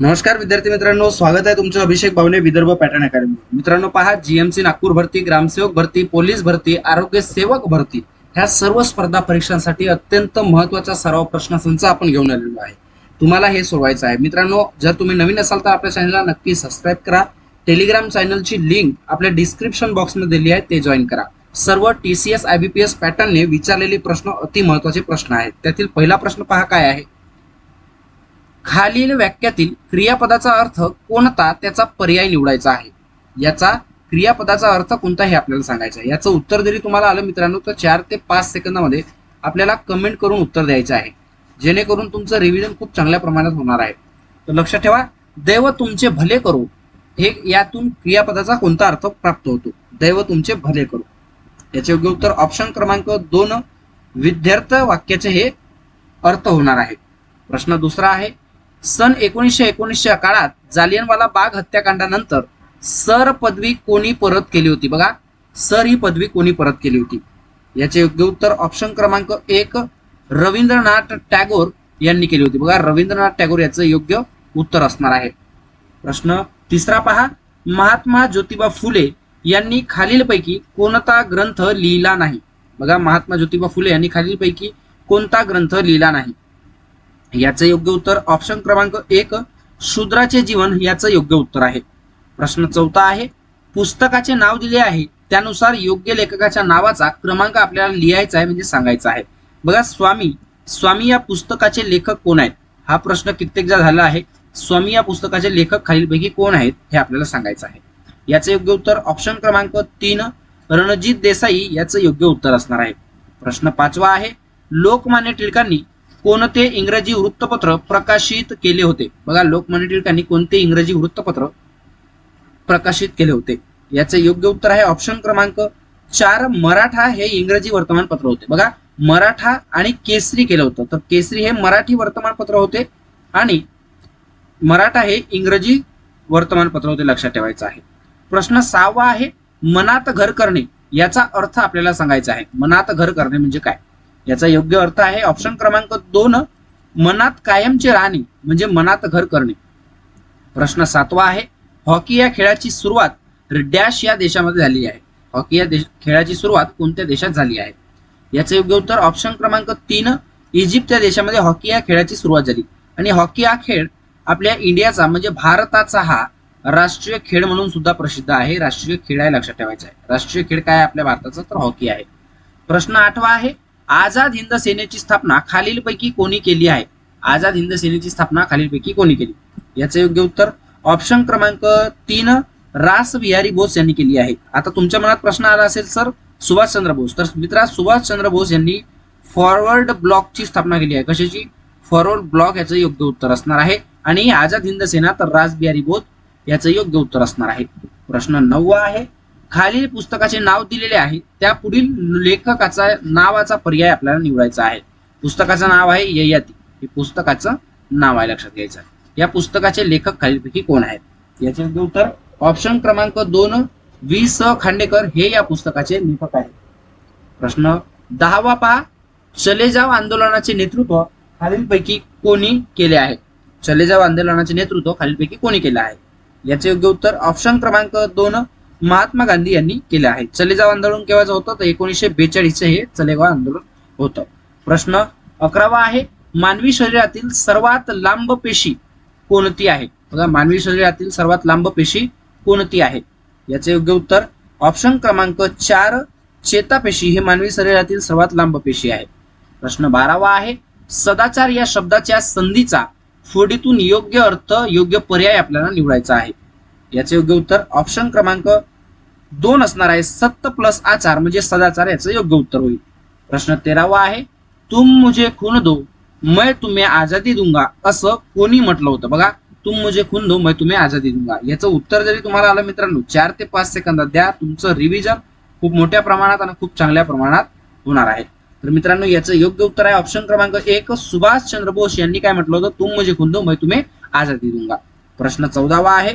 नमस्कार विद्यार्थी मित्रांनो स्वागत आहे तुमचं अभिषेक भावने विदर्भ पॅटर्न अकॅडमी. मित्रांनो पहा जीएमसी नागपूर भरती ग्रामसेवक भरती पोलीस भरती आरोग्य सेवक भरती ह्या सर्व स्पर्धा परीक्षांसाठी अत्यंत महत्त्वाचा सराव प्रश्न संच आपण घेऊन आलेलो आहे. तुम्हाला हे सोडवायचं आहे. मित्रांनो जर तुम्ही नवीन असाल तर आपल्या चॅनलला नक्की सबस्क्राईब करा. टेलिग्राम चॅनलची लिंक आपल्या डिस्क्रिप्शन बॉक्समध्ये दिली आहे ते जॉईन करा. सर्व T C S I B P S पॅटर्नने विचारलेले प्रश्न अति महत्त्वाचे प्रश्न आहेत. त्यातील पहिला प्रश्न पहा काय आहे? खालील वाक्यातील क्रियापदाचा अर्थ कोणता त्याचा पर्याय निवडायचा आहे. याचा क्रियापदाचा अर्थ कोणता हे आपल्याला सांगायचं आहे. याचं उत्तर जरी तुम्हाला आलं मित्रांनो तर चार ते पाच सेकंदामध्ये आपल्याला कमेंट करून उत्तर द्यायचं आहे. जेणेकरून तुमचं रिव्हिजन खूप चांगल्या प्रमाणात होणार आहे. तर लक्षात ठेवा दैव तुमचे भले करू हे यातून क्रियापदाचा कोणता अर्थ प्राप्त होतो? दैव तुमचे भले करू. याचे योग्य उत्तर ऑप्शन क्रमांक दोन विद्यार्थ वाक्याचे हे अर्थ होणार आहे. प्रश्न दुसरा आहे सन एकोणीसशे एकोणीसच्या काळात जालियनवाला बाग हत्याकांडानंतर सर पदवी कोणी परत केली होती? बघा सर ही पदवी कोणी परत केली होती? याचे योग्य उत्तर ऑप्शन क्रमांक एक रवींद्रनाथ टागोर यांनी केली होती. बघा रवींद्रनाथ टागोर याचं योग्य उत्तर असणार आहे. प्रश्न तिसरा पहा. महात्मा ज्योतिबा फुले यांनी खालीलपैकी कोणता ग्रंथ लिहिला नाही? बघा महात्मा ज्योतिबा फुले यांनी खालीलपैकी कोणता ग्रंथ लिहिला नाही? याचं योग्य उत्तर ऑप्शन क्रमांक एक शूद्राचे जीवन याचं योग्य उत्तर आहे. प्रश्न चौथा आहे पुस्तकाचे नाव दिले आहे त्यानुसार योग्य लेखकाच्या नावाचा क्रमांक आपल्याला लिहायचा आहे म्हणजे सांगायचा आहे. बघा स्वामी स्वामी या पुस्तकाचे लेखक कोण आहेत? हा प्रश्न कित्येकदा झाला आहे. स्वामी या पुस्तकाचे लेखक खालीलपैकी कोण आहेत हे आपल्याला सांगायचं आहे. याचं योग्य उत्तर ऑप्शन क्रमांक तीन रणजित देसाई याचं योग्य उत्तर असणार आहे. प्रश्न पाचवा आहे लोकमान्य टिळकांनी कोणते इंग्रजी वृत्तपत्र प्रकाशित केले होते? बघा लोकमान्य टिळकांनी कोणते इंग्रजी वृत्तपत्र प्रकाशित केले होते? याचे योग्य उत्तर आहे ऑप्शन क्रमांक चार. मराठा हे इंग्रजी वर्तमानपत्र होते. बघा मराठा आणि केसरी केलं होतं. तर केसरी हे मराठी वर्तमानपत्र होते आणि मराठा हे इंग्रजी वर्तमानपत्र होते लक्षात ठेवायचं आहे. प्रश्न सहावा आहे मनात घर करणे. याचा अर्थ आपल्याला सांगायचा आहे. मनात घर करणे म्हणजे काय? याचा योग्य अर्थ आहे ऑप्शन क्रमांक दोन मनात कायमचे राहणे म्हणजे मनात घर करणे. प्रश्न सातवा आहे हॉकी या खेळाची सुरुवात डॅश या देशामध्ये झाली आहे. हॉकी या देश खेळाची सुरुवात कोणत्या देशात झाली आहे? याचं योग्य उत्तर ऑप्शन क्रमांक तीन इजिप्त या देशामध्ये हॉकी या खेळाची सुरुवात झाली. आणि हॉकी हा खेळ आपल्या इंडियाचा म्हणजे भारताचा हा राष्ट्रीय खेळ म्हणून सुद्धा प्रसिद्ध आहे. राष्ट्रीय खेळ आहे लक्षात ठेवायचा आहे. राष्ट्रीय खेळ काय आपल्या भारताचा? तर हॉकी आहे. प्रश्न आठवा आहे आझाद हिंद सेनेची स्थापना खालीलपैकी कोणी केली आहे? आझाद हिंद सेनेची स्थापना खालीलपैकी कोणी केली? याचं योग्य उत्तर ऑप्शन क्रमांक तीन रास बिहारी बोस यांनी केली आहे. आता तुमच्या मनात प्रश्न आला असेल सर सुभाषचंद्र बोस. तर मित्रा सुभाषचंद्र बोस यांनी फॉरवर्ड ब्लॉकची स्थापना केली आहे. कशाची? फॉरवर्ड ब्लॉक याचं योग्य उत्तर असणार आहे. आणि आझाद हिंद सेना तर रास बिहारी बोस याचं योग्य उत्तर असणार आहे. प्रश्न नववा आहे. खालील पुस्तकाचे नाव दिलेले आहे. त्या पुढील लेखकाचा नावाचा पर्याय आपल्याला निवडायचा आहे. पुस्तकाचं नाव आहे ययाती. हे पुस्तकाचं नाव आहे लक्षात घ्यायचं आहे. या पुस्तकाचे लेखक खालीलपैकी कोण आहेत? याचे उत्तर ऑप्शन क्रमांक दोन वी स खांडेकर हे या पुस्तकाचे लेखक आहेत. प्रश्न दहावा पहा चले जाव आंदोलनाचे नेतृत्व खालीलपैकी कोणी केले आहे? चले जाव आंदोलनाचे नेतृत्व खालीलपैकी कोणी केले आहे? याचे योग्य उत्तर ऑप्शन क्रमांक दोन महात्मा गांधी यांनी केले आहे. चलेजाव आंदोलन केव्हाच होतं? तर एकोणीसशे बेचाळीस हे चलेगाव आंदोलन होतं. प्रश्न अकरावा आहे मानवी शरीरातील सर्वात लांब पेशी कोणती आहे? बघा मानवी शरीरातील सर्वात लांब पेशी कोणती आहे? याचे योग्य उत्तर ऑप्शन क्रमांक चार चेतापेशी हे मानवी शरीरातील सर्वात लांब पेशी आहे. प्रश्न बारावा आहे सदाचार या शब्दाच्या संधीचा फोडीतून योग्य अर्थ योग्य पर्याय आपल्याला निवडायचा आहे. याचे योग्य उत्तर ऑप्शन क्रमांक दोन असणार आहे सत्य प्लस आचार म्हणजे सदाचार याचं योग्य उत्तर होईल. प्रश्न तेरावा आहे तुम मुझे खून दो मैं तुम्ही आजादी दूंगा असं कोणी म्हटलं होतं. बघा तुम मुझे खून दो मैं तुम्ही आजादी दूंगा. याचं उत्तर जरी तुम्हाला आलं मित्रांनो चार ते पाच सेकंदात द्या तुमचं रिव्हिजन खूप मोठ्या प्रमाणात आणि खूप चांगल्या प्रमाणात होणार आहे. तर मित्रांनो याचं योग्य उत्तर आहे ऑप्शन क्रमांक एक सुभाष चंद्र बोस यांनी काय म्हटलं होतं? तुम मुझे खून दो मैं तुम्ही आजादी दूंगा. प्रश्न चौदावा आहे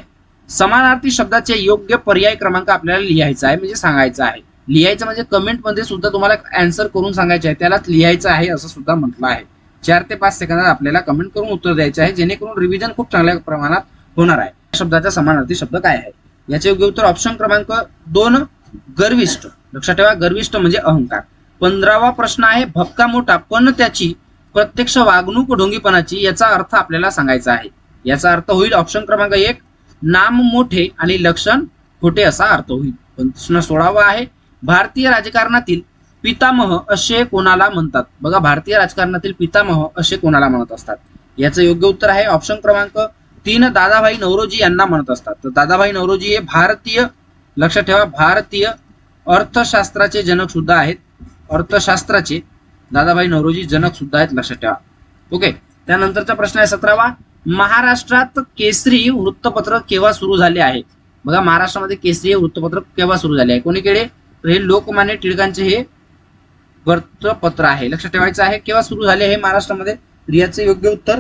समानार्थी शब्दाचे योग्य पर्याय क्रमांक आपल्याला लिहायचा आहे म्हणजे सांगायचा आहे. लिहायचं म्हणजे कमेंटमध्ये सुद्धा तुम्हाला आन्सर करून सांगायचे आहे त्यालाच लिहायचं आहे असं सुद्धा म्हटलं आहे. चार ते पाच सेकंदात आपल्याला कमेंट करून उत्तर द्यायचे आहे जेणेकरून रिव्हिजन खूप चांगल्या प्रमाणात होणार आहे. शब्दाचा समानार्थी शब्द काय आहे? याचे योग्य उत्तर ऑप्शन क्रमांक दोन गर्विष्ट लक्षात ठेवा गर्विष्ट म्हणजे अहंकार. पंधरावा प्रश्न आहे भपका मोठा पण त्याची प्रत्यक्ष वागणूक ढोंगीपणाची याचा अर्थ आपल्याला सांगायचा आहे. याचा अर्थ होईल ऑप्शन क्रमांक एक नाम मोठे आणि लक्षण खोटे असा अर्थ होईल. प्रश्न सोळावा आहे. भारतीय राजकारणातील पितामह असे कोणाला म्हणतात? बघा भारतीय राजकारणातील पितामह असे कोणाला म्हणत असतात? याचं योग्य उत्तर आहे ऑप्शन क्रमांक तीन दादाभाई नवरोजी यांना म्हणत असतात. तर दादाभाई नवरोजी हे भारतीय लक्षात ठेवा भारतीय अर्थशास्त्राचे जनक सुद्धा आहेत. अर्थशास्त्राचे दादाभाई नवरोजी जनक सुद्धा आहेत लक्षात ठेवा. ओके त्यानंतरचा प्रश्न आहे सतरावा. महाराष्ट्रात केसरी वृत्तपत्र केव्हा सुरू झाले आहे? बघा महाराष्ट्रामध्ये केसरी वृत्तपत्र केव्हा सुरू झाले आहे? कोणीकडे तर हे लोकमान्य टिळकांचे हे वृत्तपत्र आहे. लक्षात ठेवायचं आहे केव्हा सुरू झाले हे महाराष्ट्रामध्ये? तर याचं योग्य उत्तर?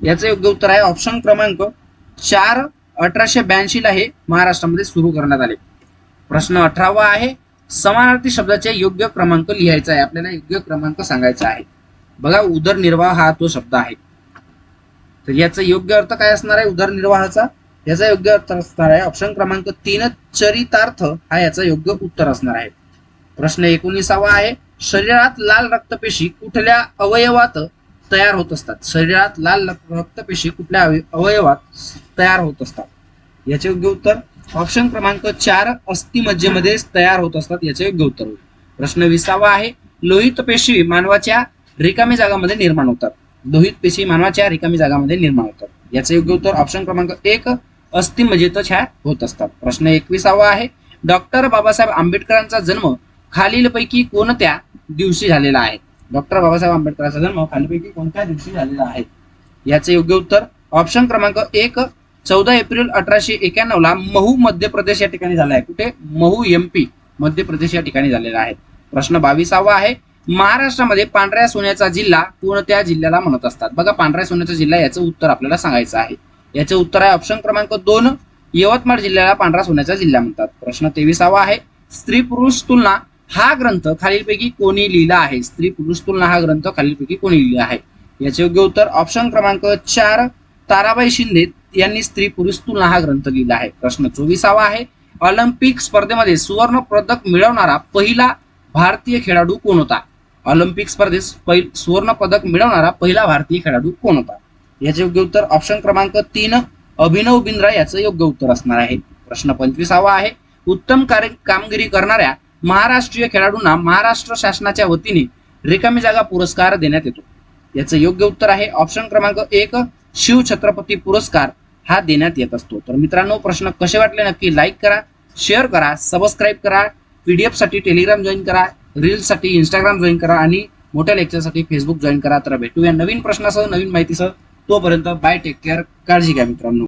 याचं योग्य उत्तर आहे ऑप्शन क्रमांक चार अठराशे ब्याऐंशी ला हे महाराष्ट्रामध्ये सुरू करण्यात आले. प्रश्न अठरावा आहे समानार्थी शब्दाचे योग्य क्रमांक लिहायचा आहे. आपल्याला योग्य क्रमांक सांगायचा आहे. बघा उदरनिर्वाह हा तो शब्द आहे. तर याचा योग्य अर्थ काय असणार आहे? उदरनिर्वाहाचा? याचा योग्य अर्थ असणार आहे ऑप्शन क्रमांक तीन चरितार्थ हा याचा योग्य उत्तर असणार आहे. प्रश्न एकोणीसावा आहे शरीरात लाल रक्तपेशी कुठल्या अवयवात तयार होत असतात? शरीरात लाल रक्तपेशी कुठल्या अवयवात तयार होत असतात? याचे योग्य उत्तर ऑप्शन क्रमांक चार अस्थिमज्जेमध्ये तयार होत असतात याचे योग्य उत्तर होईल. प्रश्न विसावा आहे लोहित पेशी मानवाच्या रिकामी जागामध्ये निर्माण होतात. लोहित पेशी मानवाच्या रिकामी जागामध्ये निर्माण होतात. याचे योग्य उत्तर ऑप्शन क्रमांक एक अस्थिमज्जेतच ह्या होत असतात. प्रश्न एकविसावा आहे. डॉक्टर बाबासाहेब आंबेडकरांचा जन्म खालीलपैकी कोणत्या दिवशी झालेला आहे? डॉक्टर बाबासाहेब आंबेडकरांचा जन्म खालीलपैकी कोणत्या दिवशी झालेला आहे? याचे योग्य उत्तर ऑप्शन क्रमांक एक चौदा एप्रिल अठराशे एक्याण्णव ला महू मध्य प्रदेश या ठिकाणी झाला आहे. कुठे? महू एमपी मध्य प्रदेश या ठिकाणी झालेला आहे. प्रश्न बावीसावा आहे. महाराष्ट्रामध्ये पांढऱ्या सोन्याचा जिल्हा कोणत्या जिल्ह्याला म्हणत असतात. बघा पांढऱ्या सोन्याचा जिल्हा याचं उत्तर आपल्याला सांगायचं आहे. याचे उत्तर आहे ऑप्शन क्रमांक दोन यवतमाळ जिल्ह्याला पांढरा सोन्याचा जिल्हा म्हणतात. प्रश्न तेविसावा आहे. स्त्री पुरुष तुलना हा ग्रंथ खालीलपैकी कोणी लिहिला आहे? स्त्री पुरुष तुलना हा ग्रंथ खालीलपैकी कोणी लिहिला आहे? याचे योग्य उत्तर ऑप्शन क्रमांक चार ताराबाई शिंदे यांनी स्त्री पुरुष तुलना हा ग्रंथ लिहिला आहे. प्रश्न चोवीसावा आहे. ऑलिम्पिक स्पर्धेमध्ये सुवर्ण पदक मिळवणारा पहिला भारतीय खेळाडू कोण होता? ऑलिम्पिक स्पर्धेत सुवर्ण पदक मिळवणारा पहिला भारतीय खेळाडू कोण होता? याचे योग्य उत्तर ऑप्शन क्रमांक तीन अभिनव बिंद्रा याचं योग्य उत्तर असणार आहे. प्रश्न पंचवीसावा आहे. उत्तम कार्य कामगिरी करणाऱ्या महाराष्ट्रीय खेळाडूंना महाराष्ट्र शासनाच्या वतीने रिकामी जागा पुरस्कार देण्यात येतो. याचं योग्य उत्तर आहे ऑप्शन क्रमांक एक शिव छत्रपती पुरस्कार हा देण्यात येत असतो. तर मित्रांनो प्रश्न कसे वाटले नक्की लाईक करा शेअर करा सबस्क्राईब करा पीडीएफसाठी टेलिग्राम जॉईन करा. रील्ससाठी इंस्टाग्राम जॉईन करा आणि मोठ्या लेक्चरसाठी फेसबुक जॉईन करा. तर भेटूया नवीन प्रश्नासह नवीन माहितीसह. तोपर्यंत बाय टेक केअर काळजी घ्या मित्रांनो.